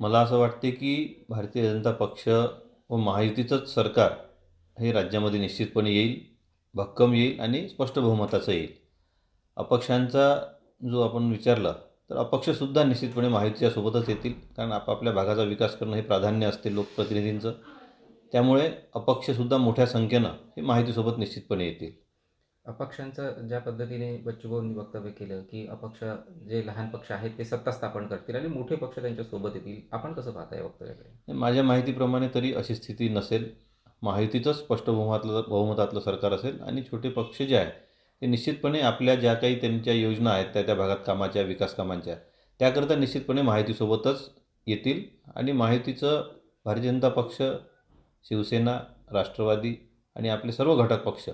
मला असं वाटते की भारतीय जनता पक्ष व महायुतीचंच सरकार हे राज्यामध्ये निश्चितपणे येईल भक्कम येईल आणि स्पष्ट बहुमताचं येईल. अपक्षांचा जो आपण विचारला तर अपक्षसुद्धा निश्चितपणे महायुतीच्या सोबतच येतील कारण आपापल्या भागाचा विकास करणं हे प्राधान्य असते लोकप्रतिनिधींचं. त्यामुळे अपक्षसुद्धा मोठ्या संख्येनं हे माहितीसोबत निश्चितपणे येतील. अपक्षांचं ज्या पद्धतीने बच्चूभाऊंनी वक्तव्य केलं की अपक्ष जे लहान पक्ष आहेत ते सत्ता स्थापन करतील आणि मोठे पक्ष त्यांच्यासोबत येतील आपण कसं पाहताय वक्तव्याकडे? माझ्या माहितीप्रमाणे तरी अशी स्थिती नसेल. माहितीचं स्पष्ट बहुमतातलं बहुमतातलं सरकार असेल आणि छोटे पक्ष जे आहे ते निश्चितपणे आपल्या ज्या काही त्यांच्या योजना आहेत त्या त्या भागात कामाच्या विकास कामांच्या त्याकरता निश्चितपणे माहितीसोबतच येतील आणि माहितीचं भारतीय जनता पक्ष शिवसेना राष्ट्रवादी आणि आपले सर्व घटक पक्ष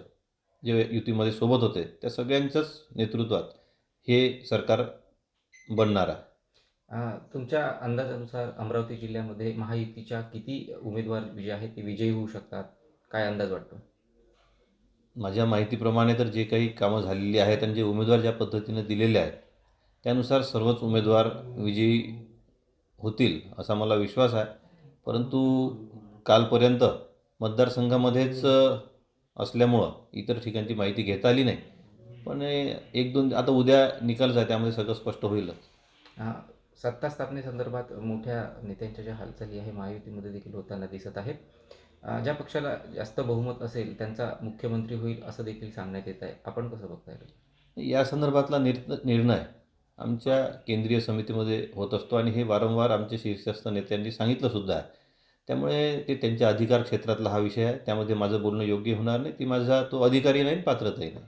जे युतीमध्ये सोबत होते त्या सगळ्यांच्याच नेतृत्वात हे सरकार बनणार आहे. तुमच्या अंदाजानुसार अमरावती जिल्ह्यामध्ये महायुतीच्या किती उमेदवार जे आहेत ते विजयी होऊ शकतात? काय अंदाज वाटतो? माझ्या माहितीप्रमाणे तर जे काही कामं झालेली आहेत आणि जे उमेदवार ज्या पद्धतीने दिलेले आहेत त्यानुसार सर्वच उमेदवार विजयी होतील असा मला विश्वास आहे. परंतु कालपर्यंत मतदारसंघामध्येच असल्यामुळं इतर ठिकाणची माहिती घेता आली नाही. पण एक दोन आता उद्या निकाल आहे त्यामध्ये सगळं स्पष्ट होईलच सत्ता स्थापनेसंदर्भात मोठ्या नेत्यांच्या ज्या हालचाली आहे महायुतीमध्ये देखील होताना दिसत आहेत. ज्या पक्षाला जास्त बहुमत असेल त्यांचा मुख्यमंत्री होईल असं देखील सांगण्यात येत आहे. आपण कसं बघताय? या संदर्भातला निर निर्णय आमच्या केंद्रीय समितीमध्ये होत असतो आणि हे वारंवार आमचे शीर्षस्थ नेत्यांनी सांगितलंसुद्धा आहे. त्यामुळे ते त्यांच्या अधिकार क्षेत्रातला हा विषय आहे. त्यामध्ये माझं बोलणं योग्य होणार नाही. ती माझा तो अधिकारी नाही आणि पात्रताही नाही.